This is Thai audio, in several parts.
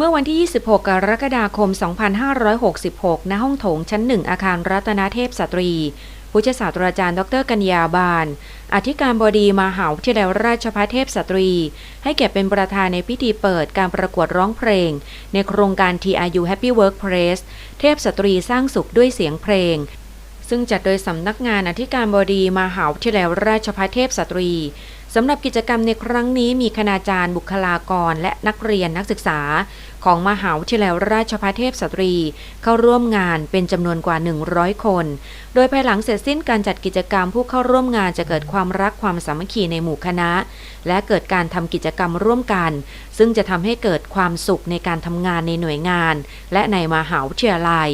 เมื่อวันที่ 26 กรกฎาคม 2566 ณ ห้องโถงชั้นหนึ่งอาคารรัตนเทพสตรี ผู้ช่วยศาสตราจารย์ ดรกัญญาบานอธิการบดีมหาวิทยาลัยราชภัฏเทพสตรี ให้เกียรติเป็นประธานในพิธีเปิดการประกวดร้องเพลง ในโครงการ TRU Happy Workplace เทพสตรีสร้างสุขด้วยเสียงเพลง ซึ่งจัดโดยสำนักงานอธิการบดีมหาวิทยาลัยราชภัฏเทพสตรี สำหรับกิจกรรมในครั้งนี้มีคณาจารย์บุคลากร และนักเรียนนักศึกษา ของมหาวิทยาลัยราชภัฏเทพสตรี เข้าร่วมงานเป็นจำนวนกว่า 100 คน โดยภายหลังเสร็จสิ้นการจัดกิจกรรมผู้เข้าร่วมงานจะเกิดความรักความสามัคคีในหมู่คณะ และเกิดการทำกิจกรรมร่วมกัน ซึ่งจะทำให้เกิดความสุขในการทำงานในหน่วยงาน และในมหาวิทยาลัย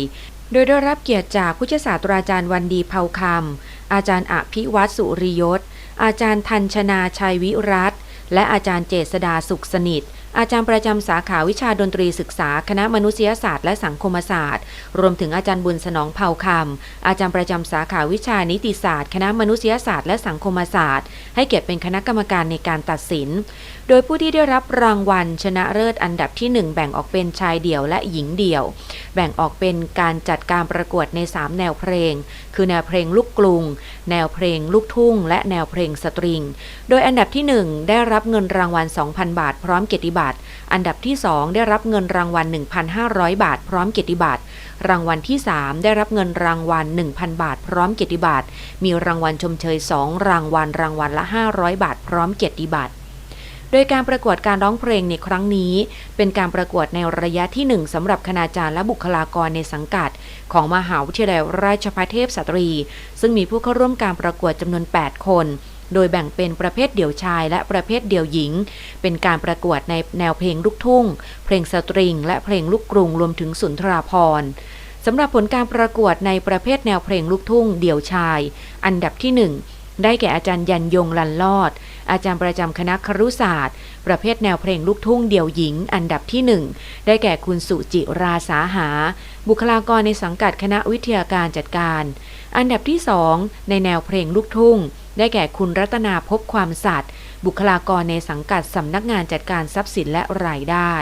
โดยได้รับเกียรติจากผู้ช่วยศาสตราจารย์วันดีเผาคำ อาจารย์อภิวัตสุริยศ อาจารย์ทันชนาชัยวิรัตและอาจารย์เจษดาสุขสนิท อาจารย์ประจำสาขาวิชาดนตรีศึกษาคณะมนุษยศาสตร์และสังคมศาสตร์ รวมถึงอาจารย์บุญสนองเผ่าคำอาจารย์ประจำสาขาวิชานิติศาสตร์ คณะมนุษยศาสตร์และสังคมศาสตร์ ให้เกียรติเป็นคณะกรรมการในการตัดสิน โดยผู้ที่ได้รับรางวัล ชนะเลิศอันดับที่ 1 แบ่งออกเป็นชายเดี่ยวและหญิงเดี่ยว แบ่งออกเป็นการจัดการประกวดใน 3 แนวเพลง คือแนวเพลงลูกกรุง แนวเพลงลูกทุ่ง และแนวเพลงสตริง โดยอันดับที่ 1 ได้รับเงินรางวัล 2,000 บาท พร้อมเกียรติบัตรอันดับที่ 2 ได้รับเงินรางวัล 1,500 บาท พร้อมเกียรติบัตร รางวัลที่ 3 ได้รับเงินรางวัล 1,000 บาท พร้อมเกียรติบัตร มีรางวัลชมเชย 2 รางวัล รางวัลละ 500 บาท พร้อมเกียรติบัตรโดยการประกวดการร้องเพลงในครั้งนี้ เป็นการประกวดในระยะที่ 1สำหรับคณาจารย์และบุคลากรในสังกัด ของมหาวิทยาลัยราชภัฏเทพสตรี ซึ่งมีผู้เข้าร่วมการประกวดจำนวน 8 คน โดยแบ่งเป็นประเภทเดี่ยวชายและประเภทเดี่ยวหญิง เป็นการประกวดในแนวเพลงลูกทุ่ง เพลงสตริง และเพลงลูกกรุงรวมถึงสุนทราภรณ์สำหรับผลการประกวดในประเภทแนวเพลงลูกทุ่ง เดี่ยวชาย อันดับที่ 1 ได้แก่อาจารย์ยันยงลันลอด อาจารย์ประจำคณะครุศาสตร์ ประเภทแนวเพลงลูกทุ่งเดี่ยวหญิง อันดับที่ 1 ได้แก่คุณสุจิราสาหา บุคลากรในสังกัดคณะวิทยาการจัดการ อันดับที่ 2 ในแนวเพลงลูกทุ่ง ได้แก่คุณรัตนาพบความสัตย์บุคลากรในสังกัดสำนักงานจัดการทรัพย์สินและรายได้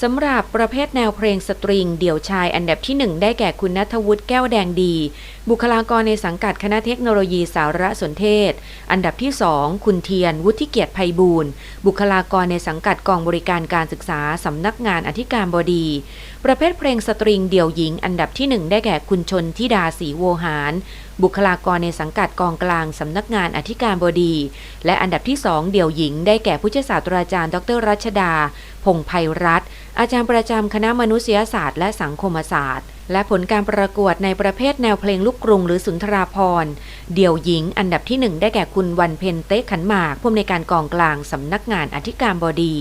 สำหรับประเภทแนวเพลงสตริง เดี่ยวชายอันดับที่ 1 ได้แก่คุณนัทวุฒิแก้วแดงดี บุคลากรในสังกัดคณะเทคโนโลยีสารสนเทศ อันดับที่ 2 คุณเทียน วุฒิเกียรติไพบูลย์บุคลากรในสังกัดกองบริการการศึกษาสำนักงานอธิการบดี ประเภทเพลงสตริงเดี่ยวหญิง อันดับที่ 1 ได้แก่คุณชนทิดาศรีโวหารบุคลากรในสังกัดกองกลางสำนักงานอธิการบดี และอันดับที่ 2 เดี่ยวหญิง ได้แก่ผู้ช่วยศาสตราจารย์ ดรรัชดา พงษ์ไพรัต อาจารย์ประจำคณะมนุษยศาสตร์และสังคมศาสตร์ และผลการประกวดในประเภทแนวเพลงลูกกรุงหรือสุนทราพรณ์เดี่ยวหญิงอันดับที่ 1 ได้แก่คุณวันเพ็ญเต๊ะขันหมากผู้อำนวยการกองกลางสำนักงานอธิการบดี